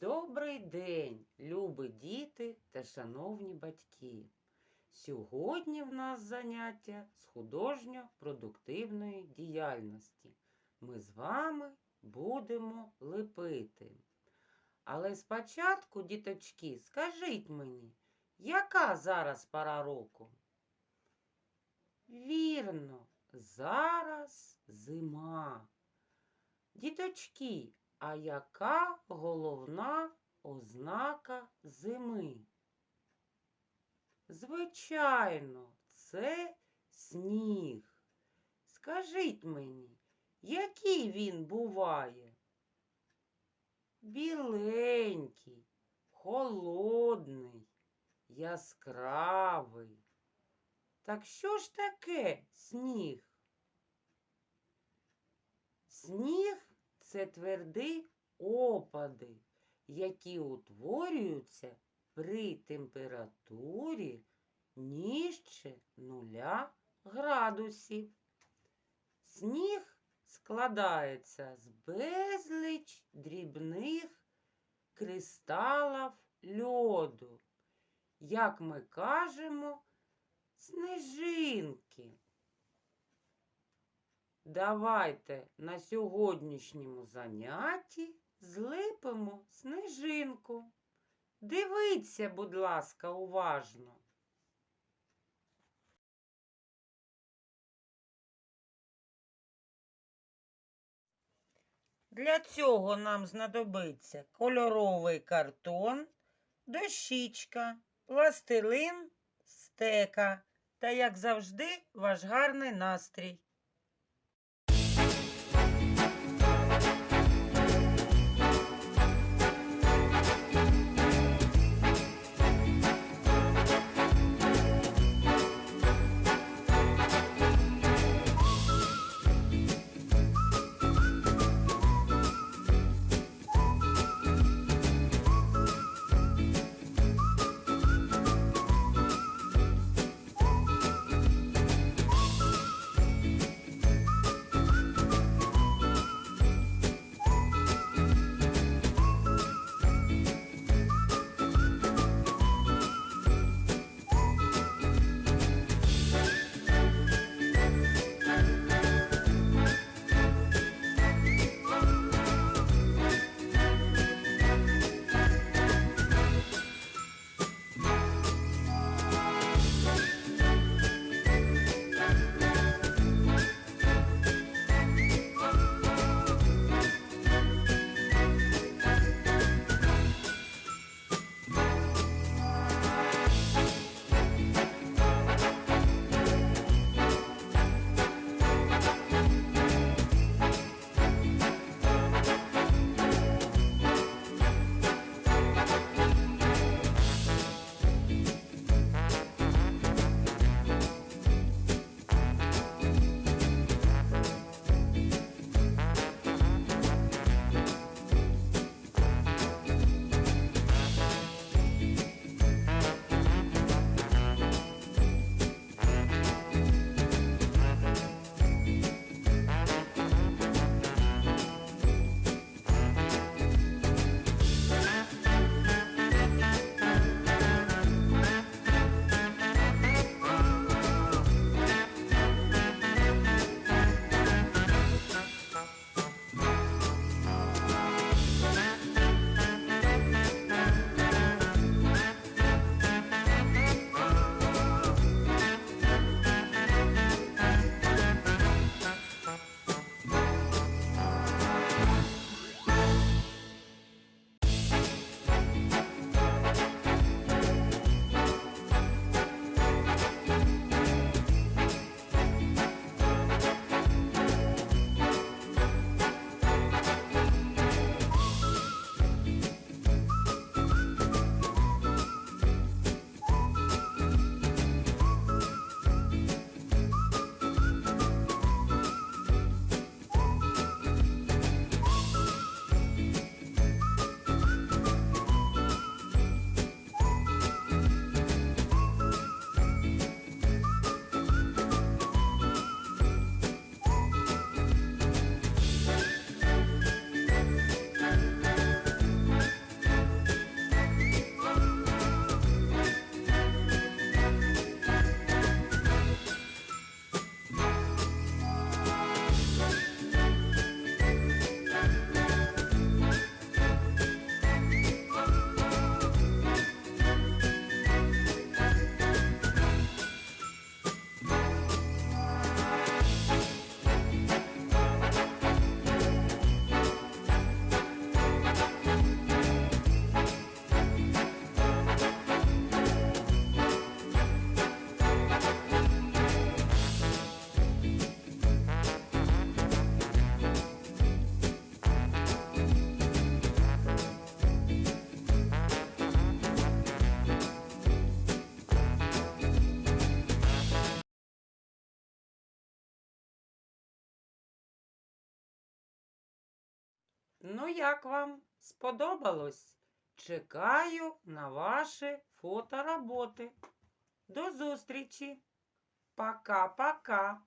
Добрий день, любі діти та шановні батьки. Сьогодні в нас заняття з художньо-продуктивної діяльності. Ми з вами будемо лепити. Але спочатку, діточки, скажіть мені, яка зараз пора року? Вірно, зараз зима. Діточки, а яка головна ознака зими? Звичайно, це сніг. Скажіть мені, який він буває? Біленький, холодний, яскравий. Так що ж таке сніг? Сніг це тверді опади, які утворюються при температурі нижче нуля градусів. Сніг складається з безліч дрібних кристалів льоду, як ми кажемо, снежинки. Давайте на сьогоднішньому занятті злипимо снежинку. Дивіться, будь ласка, уважно. Для цього нам знадобиться кольоровий картон, дощічка, пластилин, стека та, як завжди, ваш гарний настрій. Ну, як вам сподобалось? Чекаю на ваші фотороботи. До зустрічі. Пока-пока.